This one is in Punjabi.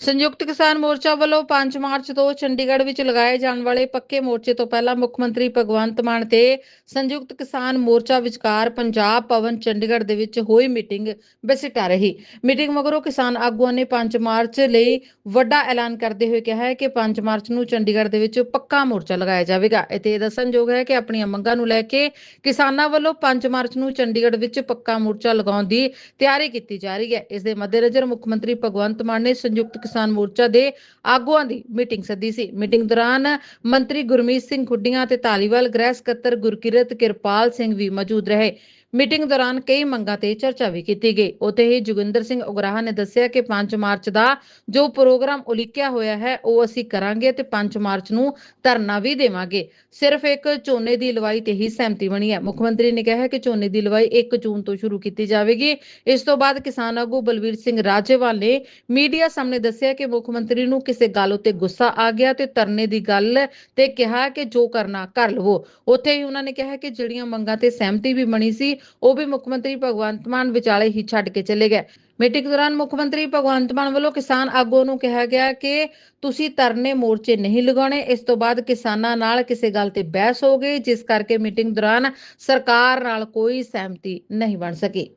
ਸੰਯੁਕਤ ਕਿਸਾਨ ਮੋਰਚਾ ਵੱਲੋਂ 5 ਮਾਰਚ ਤੋਂ ਚੰਡੀਗੜ੍ਹ ਵਿੱਚ ਲਗਾਏ ਜਾਣ ਵਾਲੇ ਪੱਕੇ ਮੋਰਚੇ ਤੋਂ ਪਹਿਲਾਂ ਮੁੱਖ ਮੰਤਰੀ ਭਗਵੰਤ ਮਾਨ ਤੇ ਸੰਯੁਕਤ ਕਿਸਾਨ ਮੋਰਚਾ ਵਿਚਕਾਰ ਪੰਜਾਬ ਭਵਨ ਚੰਡੀਗੜ੍ਹ ਦੇ ਵਿੱਚ ਹੋਈ ਮੀਟਿੰਗ ਬਸਿਟਾ ਰਹੀ। ਮੀਟਿੰਗ ਮਗਰੋਂ ਕਿਸਾਨ ਆਗੂਆਂ ਨੇ 5 ਮਾਰਚ ਲਈ ਵੱਡਾ ਐਲਾਨ ਕਰਦੇ ਹੋਏ ਕਿਹਾ ਹੈ ਕਿ 5 ਮਾਰਚ ਨੂੰ ਚੰਡੀਗੜ੍ਹ ਦੇ ਵਿੱਚ ਪੱਕਾ ਮੋਰਚਾ ਲਗਾਇਆ ਜਾਵੇਗਾ। ਅਤੇ ਇਹ ਦੱਸਣਯੋਗ ਹੈ ਕਿ ਆਪਣੀਆਂ ਮੰਗਾਂ ਨੂੰ ਲੈ ਕੇ ਕਿਸਾਨਾਂ ਵੱਲੋਂ 5 ਮਾਰਚ ਨੂੰ ਚੰਡੀਗੜ੍ਹ ਵਿੱਚ ਪੱਕਾ ਮੋਰਚਾ ਲਗਾਉਣ ਦੀ ਤਿਆਰੀ ਕੀਤੀ ਜਾ ਰਹੀ ਹੈ। ਇਸ ਦੇ ਮੱਦੇਨਜ਼ਰ ਮੁੱਖ ਮੰਤਰੀ ਭਗਵੰਤ ਮਾਨ ਨੇ ਸੰਯੁਕਤ ਕਿਸਾਨ ਮੋਰਚਾ ਦੇ ਆਗੂਆਂ ਦੀ ਮੀਟਿੰਗ ਸੱਦੀ ਸੀ। ਮੀਟਿੰਗ ਦੌਰਾਨ ਮੰਤਰੀ ਗੁਰਮੀਤ ਸਿੰਘ ਖੁੱਡੀਆਂ ਤੇ ਧਾਲੀਵਾਲ ਗ੍ਰਹਿ ਸਕੱਤਰ ਗੁਰਕਿਰਤ ਕਿਰਪਾਲ ਸਿੰਘ ਵੀ ਮੌਜੂਦ ਰਹੇ। ਮੀਟਿੰਗ ਦੌਰਾਨ ਕਈ ਮੰਗਾਂ ਤੇ ਚਰਚਾ ਵੀ ਕੀਤੀ ਗਈ। ਉੱਥੇ ਹੀ ਜੋਗਿੰਦਰ ਸਿੰਘ ਉਗਰਾਹਾ ਨੇ ਦੱਸਿਆ ਕਿ 5 ਮਾਰਚ ਦਾ ਜੋ ਪ੍ਰੋਗਰਾਮ ਉਲੀਕਿਆ ਹੋਇਆ ਹੈ, ਉਹ ਅਸੀਂ ਕਰਾਂਗੇ ਤੇ 5 ਮਾਰਚ ਨੂੰ ਧਰਨਾ ਵੀ ਦੇਵਾਂਗੇ। ਸਿਰਫ ਇੱਕ ਝੋਨੇ ਦੀ ਲਵਾਈ ਤੇ ਹੀ ਸਹਿਮਤੀ ਬਣੀ ਹੈ। ਮੁੱਖ ਮੰਤਰੀ ਨੇ ਕਿਹਾ ਹੈ ਕਿ ਝੋਨੇ ਦੀ ਲਵਾਈ 1 ਜੂਨ ਤੋਂ ਸ਼ੁਰੂ ਕੀਤੀ ਜਾਵੇਗੀ। ਇਸ ਤੋਂ ਬਾਅਦ ਕਿਸਾਨ ਆਗੂ ਬਲਵੀਰ ਸਿੰਘ ਰਾਜੇਵਾਲ ਨੇ ਮੀਡੀਆ ਸਾਹਮਣੇ ਦੱਸਿਆ ਕਿ ਮੁੱਖ ਮੰਤਰੀ ਨੂੰ ਕਿਸੇ ਗੱਲ ਉੱਤੇ ਗੁੱਸਾ ਆ ਗਿਆ ਤੇ ਧਰਨੇ ਦੀ ਗੱਲ ਤੇ ਕਿਹਾ ਕਿ ਜੋ ਕਰਨਾ ਕਰ ਲਵੋ। ਉੱਥੇ ਹੀ ਉਹਨਾਂ ਨੇ ਕਿਹਾ ਕਿ ਜਿਹੜੀਆਂ ਮੰਗਾਂ ਤੇ ਸਹਿਮਤੀ ਵੀ ਬਣੀ ਸੀ ਉਹ ਵੀ ਮੁੱਖ ਮੰਤਰੀ ਭਗਵੰਤ ਮਾਨ ਵਿਚਾਲੇ ਹੀ ਛੱਡ ਕੇ ਚਲੇ ਗਏ। ਮੀਟਿੰਗ ਦੌਰਾਨ ਮੁੱਖ ਮੰਤਰੀ ਭਗਵੰਤ ਮਾਨ ਵੱਲੋਂ ਕਿਸਾਨ ਆਗੂਆਂ ਨੂੰ ਕਿਹਾ ਗਿਆ ਕਿ ਤੁਸੀਂ ਧਰਨੇ ਮੋਰਚੇ ਨਹੀਂ ਲਗਾਉਣੇ, ਇਸ ਤੋਂ ਬਾਅਦ ਕਿਸਾਨਾਂ ਨਾਲ ਕਿਸੇ ਗੱਲ ਤੇ ਬਹਿਸ ਹੋ ਗਈ, ਜਿਸ ਕਰਕੇ ਮੀਟਿੰਗ ਦੌਰਾਨ ਸਰਕਾਰ ਨਾਲ ਕੋਈ ਸਹਿਮਤੀ ਨਹੀਂ ਬਣ ਸਕੀ।